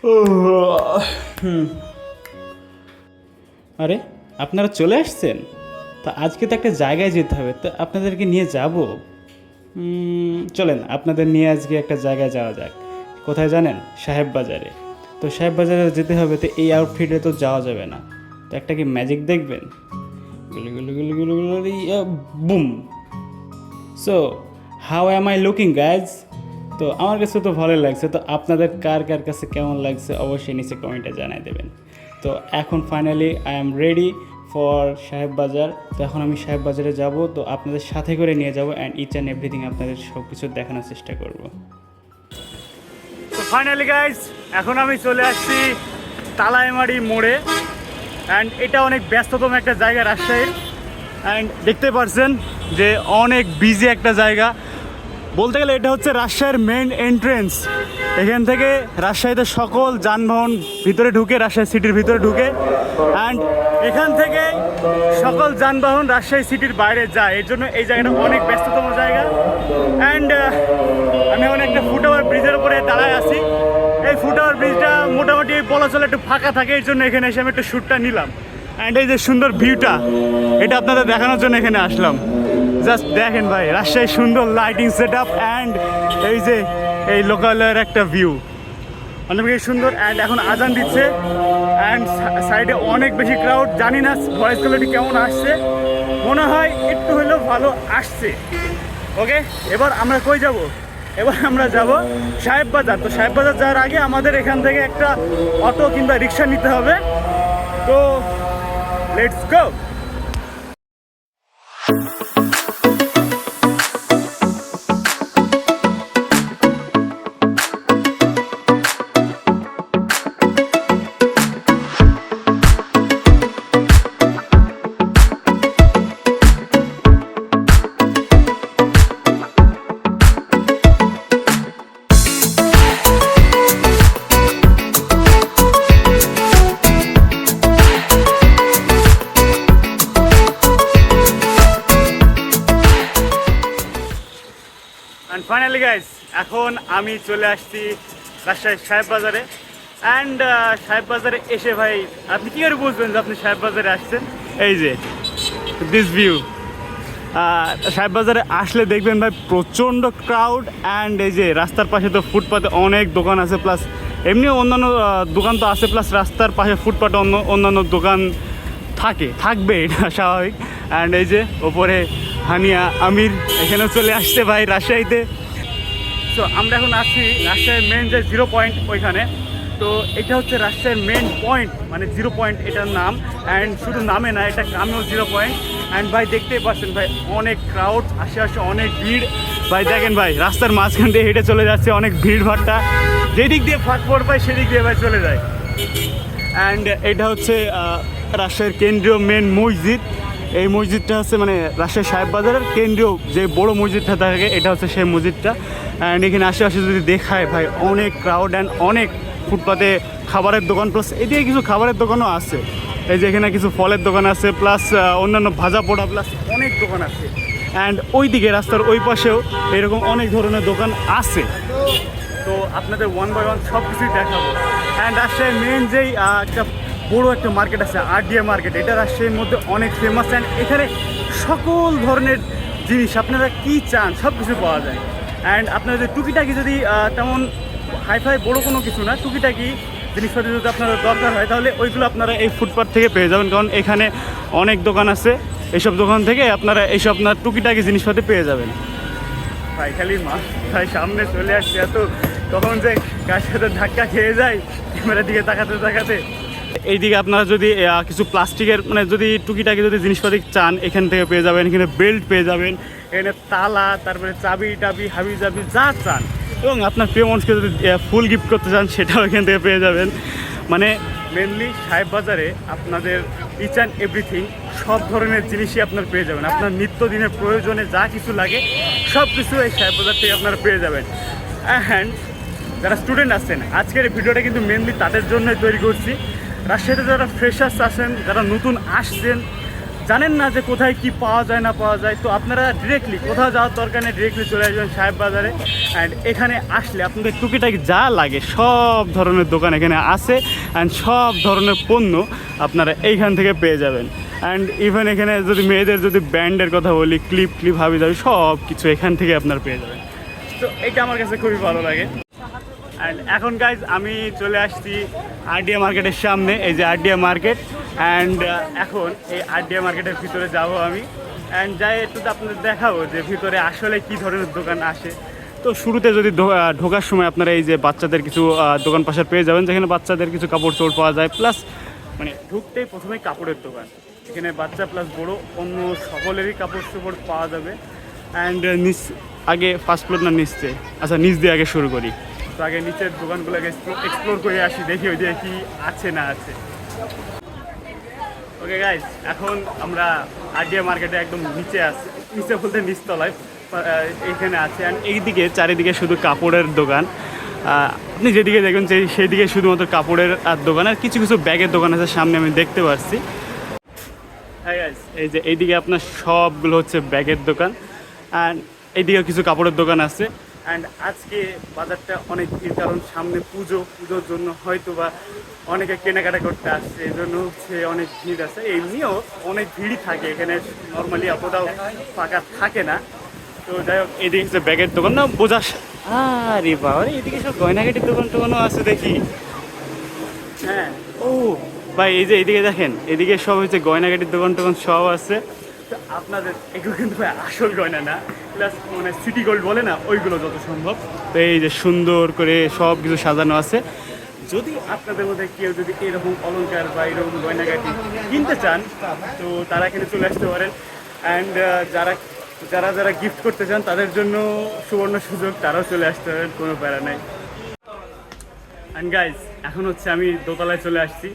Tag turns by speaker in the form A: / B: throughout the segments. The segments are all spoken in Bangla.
A: আরে, আপনারা চলে আসছেন? তা আজকে তো একটা জায়গায় যেতে হবে, তো আপনাদেরকে নিয়ে যাব? চলেন, আপনাদের নিয়ে আজকে একটা জায়গায় যাওয়া যাক। কোথায় জানেন? সাহেব বাজারে। তো সাহেব বাজারে যেতে হবে, তো এই আউটফিটে তো যাওয়া যাবে না। তো একটা কি ম্যাজিক দেখবেন? Boom so how am I looking guys তো আমার কাছে তো ভালো লাগছে। তো আপনাদের কার কার কাছে কেমন লাগছে অবশ্যই নিচে কমেন্টে জানাই দেবেন। তো এখন finally I am ready for Saheb Bazar. তো এখন আমি সাহেব বাজারে যাব। তো আপনাদের সাথে করে নিয়ে যাব অ্যান্ড ইচ অ্যান্ড এভরিথিং আপনাদের সব কিছু দেখানোর চেষ্টা করব। তো ফাইনালি গাইজ এখন আমি চলে আসছি তালাইমারি মোড়ে। অ্যান্ড এটা অনেক ব্যস্ততম একটা জায়গা রাজশাহীর। অ্যান্ড দেখতে পারছেন যে অনেক বিজি একটা জায়গা। বলতে গেলে এটা হচ্ছে রাজশাহীর মেন এন্ট্রেন্স এখান থেকে রাজশাহীতে সকল যানবাহন ভিতরে ঢুকে, রাজশাহী সিটির ভিতরে ঢুকে। অ্যান্ড এখান থেকে সকল যানবাহন রাজশাহী সিটির বাইরে যায়। এর জন্য এই জায়গাটা অনেক ব্যস্ততম জায়গা। অ্যান্ড আমি এখন একটা ফুটওভার ব্রিজের উপরে দাঁড়ায় আছি। এই ফুটওভার ব্রিজটা মোটামুটি বলা চলে একটু ফাঁকা থাকে, এর জন্য এখানে এসে আমি একটু শ্যুটটা নিলাম। অ্যান্ড এই যে সুন্দর ভিউটা এটা আপনাদের দেখানোর জন্য এখানে আসলাম। জাস্ট দেখেন ভাই রাজশাহী সুন্দর লাইটিং সেট আপ অ্যান্ড এই যে এই লোকালয়ের একটা ভিউ অনেক সুন্দর অ্যান্ড এখন আজান দিচ্ছে। অ্যান্ড সাইডে অনেক বেশি ক্রাউড জানি না ভয়েস কোয়ালিটি কেমন আসছে। মনে হয় একটু হলেও ভালো আসছে। ওকে এবার আমরা কই যাব? এবার আমরা যাব সাহেব বাজার। তো সাহেব বাজার যাওয়ার আগে আমাদের এখান থেকে একটা অটো কিংবা রিক্সা নিতে হবে। তো লেটস গো গাইজ এখন আমি চলে আসছি রাজশাহী সাহেব বাজারে। অ্যান্ড সাহেব বাজারে এসে ভাই, আপনি কী করে বুঝবেন যে আপনি সাহেব বাজারে আসছেন? এই যে দিস ভিউ সাহেব বাজারে আসলে দেখবেন ভাই, প্রচণ্ড ক্রাউড অ্যান্ড এই যে রাস্তার পাশে তো ফুটপাতে অনেক দোকান আছে প্লাস এমনি অন্যান্য দোকান তো আছে প্লাস রাস্তার পাশে ফুটপাতে অন্য, অন্যান্য দোকান থাকে, থাকবে, এটা স্বাভাবিক। অ্যান্ড এই যে, ওপরে হানিয়া আমির এখানেও চলে আসছে ভাই রাজশাহীতে। তো আমরা এখন আছি রাজশাহীর মেন যে জিরো পয়েন্ট ওইখানে। তো এটা হচ্ছে রাজশাহীর মেন পয়েন্ট মানে জিরো পয়েন্ট এটার নাম। অ্যান্ড শুধু নামে না, এটা গ্রামেও জিরো পয়েন্ট অ্যান্ড ভাই, দেখতেই পাচ্ছেন ভাই, অনেক ক্রাউড আশেপাশে অনেক ভিড়। ভাই, দেখেন ভাই, রাস্তার মাঝখান দিয়ে হেঁটে চলে যাচ্ছে অনেক ভিড় ভাট্টা। যেদিক দিয়ে ফাঁক পড় পায় সেদিক দিয়ে ভাই চলে যায়। অ্যান্ড এটা হচ্ছে রাজশাহীর কেন্দ্রীয় মেন মসজিদ। এই মসজিদটা হচ্ছে মানে রাজশাহী সাহেব বাজারের কেন্দ্রীয় যে বড় মসজিদটা থাকে, এটা হচ্ছে সেই মসজিদটা। অ্যান্ড এখানে আশেপাশে যদি দেখায় ভাই, অনেক ক্রাউড অ্যান্ড অনেক ফুটপাতে খাবারের দোকান প্লাস এদিকে কিছু খাবারের দোকানও আছে। এই যে এখানে কিছু ফলের দোকান আছে প্লাস অন্যান্য ভাজা পোড়া প্লাস অনেক দোকান আছে। অ্যান্ড ওই দিকে রাস্তার ওই পাশেও এরকম অনেক ধরনের দোকান আছে। তো আপনাদের ওয়ান বাই ওয়ান সব কিছুই দেখাবো। অ্যান্ড রাজশাহীর মেন যেই একটা বড় একটা মার্কেট আছে আরডিএ মার্কেট এটা রাজশাহীর মধ্যে অনেক ফেমাস অ্যান্ড এখানে সকল ধরনের জিনিস, আপনারা কি চান সব কিছু পাওয়া যায়। অ্যান্ড আপনারা যদি টুকিটাকি যদি তেমন হাইফাই বড় কোনো কিছু না, টুকিটাকি জিনিসপত্র যদি আপনাদের দরকার হয়, তাহলে ওইগুলো আপনারা এই ফুটপাথ থেকে পেয়ে যাবেন। কারণ এখানে অনেক দোকান আছে এইসব দোকান থেকে আপনারা এইসব আপনার টুকিটাকি জিনিসপত্র পেয়ে যাবেন। ভাই, খালি মাছ ভাই, সামনে চলে আসছে, এত তখন যে কার সাথে ধাক্কা খেয়ে যায় ক্যামেরার দিকে তাকাতে তাকাতে। এইদিকে আপনারা যদি কিছু প্লাস্টিকের মানে যদি টুকিটাকি যদি জিনিসপাতি চান, এখান থেকে পেয়ে যাবেন, এখানে বেল্ট পেয়ে যাবেন, এখানে তালা, তারপরে চাবি টাবি, হাবি জাবি, যা চান। এবং আপনার প্রিয় মানুষকে যদি ফুল গিফট করতে চান, সেটাও এখান থেকে পেয়ে যাবেন। মানে মেনলি সাহেব বাজারে আপনাদের ইচ অ্যান্ড এভরিথিং সব ধরনের জিনিসই আপনার পেয়ে যাবেন। আপনার নিত্যদিনের প্রয়োজনে যা কিছু লাগে, সব কিছু এই সাহেব বাজার থেকে আপনারা পেয়ে যাবেন। অ্যান্ড যারা স্টুডেন্ট আছেন, আজকের ভিডিওটা কিন্তু মেনলি তাদের জন্যই তৈরি করছি। রাজশাহীতে যারা ফ্রেশার্স আছেন, যারা নতুন আসছেন, জানেন না যে কোথায় কি পাওয়া যায়, না পাওয়া যায়। তো আপনারা ডিরেক্টলি কোথাও যাওয়ার দরকার নেই ডিরেক্টলি চলে আসবেন সাহেব বাজারে অ্যান্ড এখানে আসলে আপনাদের টুকিটাকি যা লাগে, সব ধরনের দোকান এখানে আছে। অ্যান্ড সব ধরনের পণ্য আপনারা এইখান থেকে পেয়ে যাবেন। অ্যান্ড ইভেন এখানে যদি মেয়েদের যদি ব্যান্ডের কথা বলি ক্লিপ ক্লিপ হাবি যাবি সব কিছু এখান থেকে আপনারা পেয়ে যাবেন। তো এটা আমার কাছে খুবই ভালো লাগে। অ্যান্ড এখন গাইজ আমি চলে আসছি আরডিএ মার্কেটের সামনে, এই যে আরডিএ মার্কেট অ্যান্ড এখন এই আরডিএ মার্কেটের ভিতরে যাব আমি। অ্যান্ড যাই একটু আপনাদের দেখাবো যে ভিতরে আসলে কি ধরনের দোকান আসে। তো শুরুতে যদি ঢোকার সময় আপনারা এই যে বাচ্চাদের কিছু দোকান পাশে পেয়ে যাবেন, যেখানে বাচ্চাদের কিছু কাপড় চোপড় পাওয়া যায়। প্লাস মানে ঢুকতেই প্রথমেই কাপড়ের দোকান। এখানে বাচ্চা প্লাস বড়, অন্য সকলেরই কাপড় চোপড় পাওয়া যাবে। অ্যান্ড নিচ, আগে ফার্স্ট ফ্লোর না নিচে? আচ্ছা নিচ দিয়ে আগে শুরু করি। তো আগে নিচের দোকানগুলোকে এক্সপ্লোর করে আসি দেখি ওই যে কি আছে না আছে। ওকে গাইজ এখন আমরা আরডিএ মার্কেটে একদম নিচে আছি। নিচে বলতে নিচতলায় আহ, এইখানে আছে। অ্যান্ড এইদিকে চারিদিকে শুধু কাপড়ের দোকান। আপনি যেদিকে দেখবেন সেই সেই দিকে শুধুমাত্র কাপড়ের আর দোকান। আর কিছু কিছু ব্যাগের দোকান আছে সামনে আমি দেখতে পাচ্ছি এই যে এইদিকে আপনার সবগুলো হচ্ছে ব্যাগের দোকান। অ্যান্ড এইদিকে কিছু কাপড়ের দোকান আছে। অ্যান্ড আজকে বাজারটা অনেক ভিড় কারণ সামনে পুজো পুজোর জন্য হয়তো বা অনেকে কেনাকাটা করতে আসছে এই জন্য হচ্ছে অনেক ভিড় আছে। এমনিও অনেক ভিড়ই থাকে এখানে নর্মালি অতটাও ফাঁকা থাকে না। তো যাই হোক এইদিকে হচ্ছে ব্যাগের দোকান না বোঝাস? আরে বাবা এদিকে সব গয়নাঘাটির দোকান টোকানও আছে দেখি। হ্যাঁ। ও ভাই এই যে এইদিকে দেখেন এদিকে সব হচ্ছে গয়নাঘাটির দোকান টোকান সব আছে। তো আপনাদের এগুলো কিন্তু আসল গয়না না। প্লাস মানে সিটি গোল্ড বলে না, ওইগুলো যত সম্ভব। তো এই যে সুন্দর করে সব কিছু সাজানো আছে। যদি আপনাদের মধ্যে কেউ যদি এরকম অলংকার বা এরকম গয়নাগাটি কিনতে চান, তো তারা এখানে চলে আসতে পারেন। অ্যান্ড যারা যারা যারা গিফট করতে চান, তাদের জন্য সুবর্ণ সুযোগ, তারাও চলে আসতে পারেন, কোনো প্যারা নাই। অ্যান্ড গাইজ এখন হচ্ছে আমি দোতলায় চলে আসছি।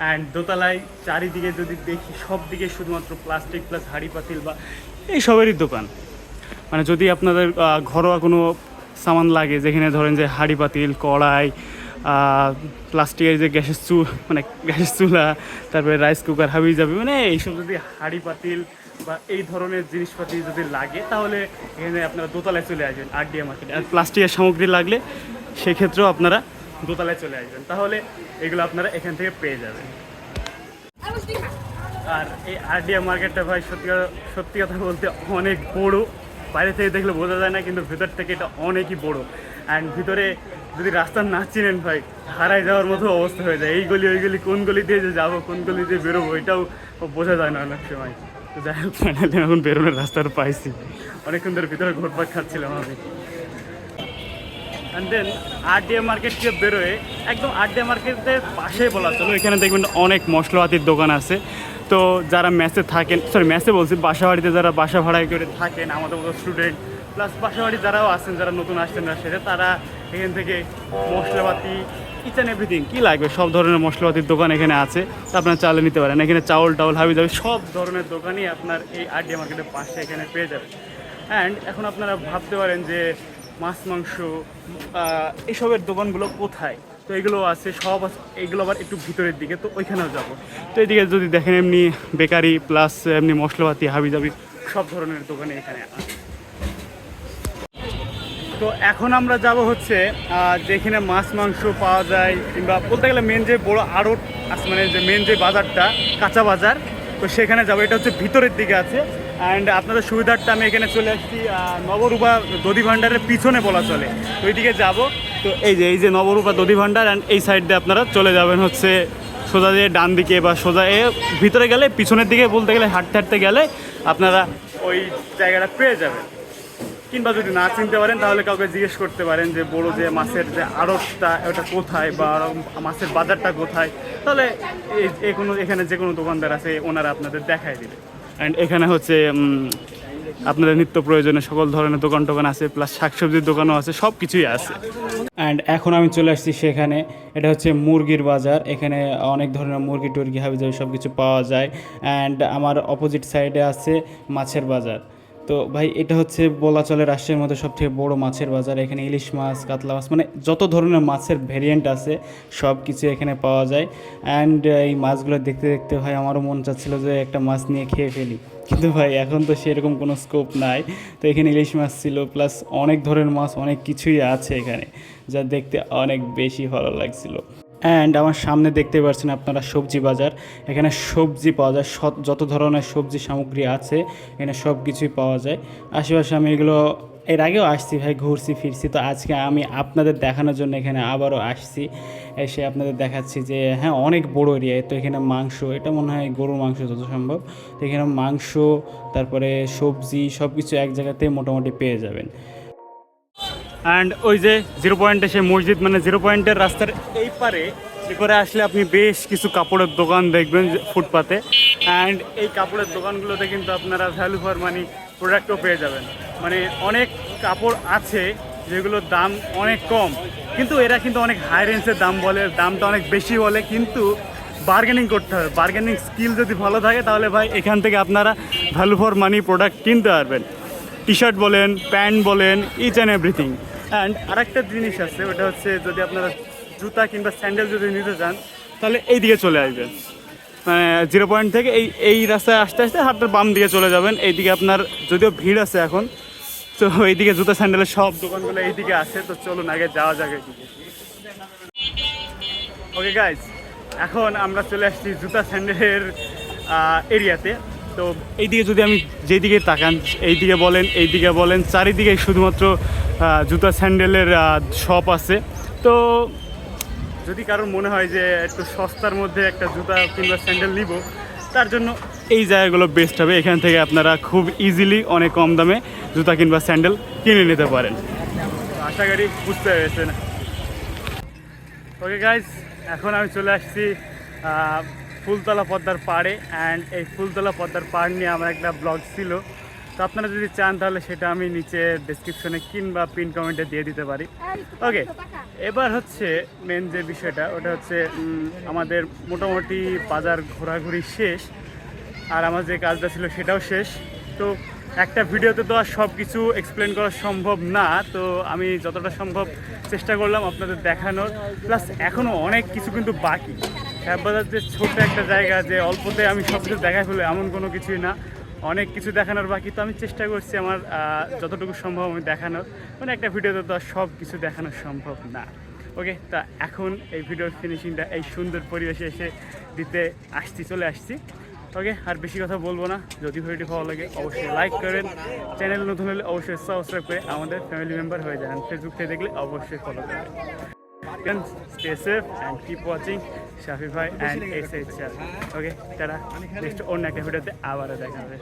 A: অ্যান্ড দোতলায় চারিদিকে যদি দেখি সব দিকে শুধুমাত্র প্লাস্টিক প্লাস হাঁড়ি পাতিল বা এই সবেরই দোকান। মানে যদি আপনাদের ঘরোয়া কোনো সামান লাগে, যেখানে ধরেন যে হাঁড়ি পাতিল, কড়াই প্লাস্টিকের যে গ্যাসের চু মানে গ্যাসের চুলা, তারপরে রাইস কুকার হাবি যাবে মানে এইসব যদি হাঁড়ি পাতিল বা এই ধরনের জিনিসপাতি যদি লাগে, তাহলে এখানে আপনারা দোতলায় চলে আসবেন আরডিএ মার্কেটে আর প্লাস্টিকের সামগ্রী লাগলে সেক্ষেত্রেও আপনারা দোতলায় চলে আসবেন। তাহলে এগুলো আপনারা এখান থেকে পেয়ে যাবেন। আর এই আরডিএ মার্কেটটা ভাই সত্যি সত্যি কথা বলতে অনেক বড়। বাইরে থেকে দেখলে বোঝা যায় না, কিন্তু ভেতর থেকে এটা অনেকই বড়। অ্যান্ড ভিতরে যদি রাস্তা না চিনেন ভাই হারাই যাওয়ার মতো অবস্থা হয়ে যায়। এই গলি, ওই গলি, কোন গলি দিয়ে যে যাব, কোন গলি দিয়ে বেরোবো, এটাও বোঝা যায় না অনেক সময়। তো যাই হোক এখন বেরোনোর রাস্তাটা পাইছি। অনেকক্ষণ ধরে ভিতরে ঘোরপাক খাচ্ছিলাম আমি। অ্যান্ড দেন আরডিএ মার্কেট থেকে বেরোয়। একদম আরডিএ মার্কেটের পাশে বলা চলো। এখানে দেখবেন অনেক মশলাপাতির দোকান আছে। তো যারা ম্যাচে থাকেন সরি ম্যাচে বলছি বাসা বাড়িতে যারা বাসা ভাড়ায় করে থাকেন, আমাদের মতো স্টুডেন্ট প্লাস বাসা বাড়ি যারাও আছেন, যারা নতুন আসছেন রাজশাহীতে তারা এখান থেকে মশলাপাতি অ্যান্ড এভরিথিং কী লাগবে? সব ধরনের মশলাপাতির দোকান এখানে আছে। তা আপনারা চালে নিতে পারেন। এখানে চাউল টাউল, হাবি যাবে সব ধরনের দোকানই আপনার এই আরডিএ মার্কেটের পাশে এখানে পেয়ে যাবেন। অ্যান্ড এখন আপনারা ভাবতে পারেন যে মাছ, মাংস এসবের দোকানগুলো কোথায়? তো এগুলো আছে, সব এগুলো আবার একটু ভিতরের দিকে, তো ওইখানেও যাব। তো এইদিকে যদি দেখেন এমনি বেকারি প্লাস এমনি মশলাপাতি হাবি জাবি সব ধরনের দোকানে এখানে আছে। তো এখন আমরা যাব হচ্ছে যেখানে মাছ, মাংস পাওয়া যায়, কিংবা বলতে গেলে মেন যে বড় আড়ট মানে যে মেন যে বাজারটা, কাঁচা বাজার, তো সেখানে যাব। এটা হচ্ছে ভিতরের দিকে আছে। অ্যান্ড আপনাদের সুবিধার্থে আমি এখানে চলে আসছি নবরূপা দধি ভাণ্ডারের পিছনে বলা চলে। ওইদিকে যাব। তো এই যে এই যে নবরূপা দধি ভাণ্ডার অ্যান্ড এই সাইড দিয়ে আপনারা চলে যাবেন হচ্ছে সোজা দিয়ে ডান দিকে বা সোজা এ ভিতরে গেলে, পিছনের দিকে বলতে গেলে হাঁটতে হাঁটতে গেলে আপনারা ওই জায়গাটা পেয়ে যাবেন। কিংবা যদি না চিনতে পারেন, তাহলে কাউকে জিজ্ঞেস করতে পারেন যে, বড় যে মাছের যে আড়তটা, ওটা কোথায় বা মাছের বাজারটা কোথায়? তাহলে কোনো, এখানে যে কোনো দোকানদার আছে, ওনারা আপনাদের দেখায় দিবে। অ্যান্ড এখানে হচ্ছে আপনাদের নিত্য প্রয়োজনে সকল ধরনের দোকান টোকান আছে প্লাস শাকসবজির দোকানও আছে সব কিছুই আছে। অ্যান্ড এখন আমি চলে আসছি সেখানে, এটা হচ্ছে মুরগির বাজার। এখানে অনেক ধরনের মুরগি, টুরগি হাবি যাবে সব কিছু পাওয়া যায়। অ্যান্ড আমার অপোজিট সাইডে আছে মাছের বাজার।
B: তো ভাই, এটা হচ্ছে বলা চলে রাষ্ট্রের মধ্যে সবথেকে বড় মাছের বাজার। এখানে ইলিশ মাছ, কাতলা মাছ মানে যত ধরনের মাছের ভেরিয়েন্ট আছে, সব কিছু এখানে পাওয়া যায়। অ্যান্ড এই মাছগুলো দেখতে দেখতে ভাই, আমারও মন চাচ্ছিল যে একটা মাছ নিয়ে খেয়ে ফেলি। কিন্তু ভাই, এখন তো সেরকম কোনো স্কোপ নাই। তো এখানে ইলিশ মাছ ছিল প্লাস অনেক ধরনের মাছ, অনেক কিছুই আছে এখানে, যা দেখতে অনেক বেশি ভালো লাগছিল। অ্যান্ড আমার সামনে দেখতে পাচ্ছেন আপনারা সবজি বাজার। এখানে সবজি পাওয়া যায় যত ধরনের সবজি সামগ্রী আছে, এখানে সব কিছুই পাওয়া যায়। আশেপাশে আমি এগুলো এর আগেও আসছি ভাই, ঘুরছি, ফিরছি। তো আজকে আমি আপনাদের দেখানোর জন্য এখানে আবারও আসছি। এসে আপনাদের দেখাচ্ছি যে হ্যাঁ অনেক বড় এরিয়া তো এখানে মাংস, এটা মনে হয় গরুর মাংস যত সম্ভব। তো এখানে মাংস, তারপরে সবজি সব কিছু এক জায়গাতে মোটামুটি পেয়ে যাবেন।
A: অ্যান্ড ওই যে জিরো পয়েন্টে সে মসজিদ মানে জিরো পয়েন্টের রাস্তার এই পারে করে আসলে আপনি বেশ কিছু কাপড়ের দোকান দেখবেন ফুটপাতে। অ্যান্ড এই কাপড়ের দোকানগুলোতে কিন্তু আপনারা ভ্যালু ফর মানি প্রোডাক্টও পেয়ে যাবেন। মানে অনেক কাপড় আছে যেগুলোর দাম অনেক কম। কিন্তু এরা কিন্তু অনেক হাই রেঞ্জের দাম বলে, দামটা অনেক বেশি বলে। কিন্তু বার্গেনিং করতে হবে। বার্গেনিং স্কিল যদি ভালো থাকে, তাহলে ভাই এখান থেকে আপনারা ভ্যালু ফর মানি প্রোডাক্ট কিনতে পারবেন। টি শার্ট বলেন, প্যান্ট বলেন ইচ অ্যান্ড এভরিথিং অ্যান্ড আরেকটা জিনিস আছে, ওটা হচ্ছে যদি আপনারা জুতা কিংবা স্যান্ডেল যদি নিতে চান, তাহলে এই দিকে চলে আসবেন। মানে জিরো পয়েন্ট থেকে এই এই রাস্তায় আসতে আসতে হাতের বাম দিকে চলে যাবেন। এইদিকে আপনার যদিও ভিড় আছে এখন, তো এইদিকে জুতা স্যান্ডেলের সব দোকানগুলো এইদিকে আছে, তো চলুন আগে যাওয়া যাক ওকে গাইজ এখন আমরা চলে আসছি জুতা, স্যান্ডেলের এরিয়াতে তো এইদিকে যদি আমি যেদিকে তাকান, এইদিকে বলেন এইদিকে বলেন, চারিদিকে শুধুমাত্র জুতা স্যান্ডেলের শপ আছে। তো যদি কারোর মনে হয় যে একটু সস্তার মধ্যে একটা জুতা কিংবা স্যান্ডেল নিব, তার জন্য এই জায়গাগুলো বেস্ট হবে। এখান থেকে আপনারা খুব ইজিলি অনেক কম দামে জুতা কিংবা স্যান্ডেল কিনে নিতে পারেন। আশা করি বুঝতে পেরেছেন। ওকে গাইজ এখন আমি চলে আসছি ফুলতলা পদ্মার পাড়ে অ্যান্ড এই ফুলতলা পদ্মার পাড় নিয়ে আমার একটা ব্লগ ছিল। তো আপনারা যদি চান তাহলে সেটা আমি নিচে ডেসক্রিপশনে কিংবা পিন কমেন্টে দিয়ে দিতে পারি। ওকে এবার হচ্ছে মেন যে বিষয়টা, ওটা হচ্ছে আমাদের মোটামুটি বাজার ঘোরাঘুরি শেষ, আর আমার যে কাজটা ছিল সেটাও শেষ। তো একটা ভিডিওতে তো আর সব কিছু এক্সপ্লেন করা সম্ভব না, তো আমি যতটা সম্ভব চেষ্টা করলাম আপনাদের দেখানোর। প্লাস এখনও অনেক কিছু কিন্তু বাকি। শ্যামবাজার যে ছোট্ট একটা জায়গা যে অল্পতে আমি সব কিছু দেখা ফেলো, এমন কোনো কিছুই না। অনেক কিছু দেখানোর বাকি। তো আমি চেষ্টা করছি আমার যতটুকু সম্ভব আমি দেখানোর। মানে একটা ভিডিওতে তো সব কিছু দেখানো সম্ভব না। ওকে তা এখন এই ভিডিওর ফিনিশিংটা এই সুন্দর পরিবেশে এসে দিতে আসছি, চলে আসছি। ওকে আর বেশি কথা বলব না। যদি ভিডিওটি ভালো লাগে, অবশ্যই লাইক করেন। চ্যানেল নতুন হলে অবশ্যই সাবস্ক্রাইব করে আমাদের ফ্যামিলি মেম্বার হয়ে যান। ফেসবুক থেকে দেখলে অবশ্যই ফলো করবেন। Safe and keep watching Shafi ভাই অ্যান্ড এস এইচ ওকে তারা নেক্সট অন্য একটা ভিডিওতে আবারও দেখা হবে.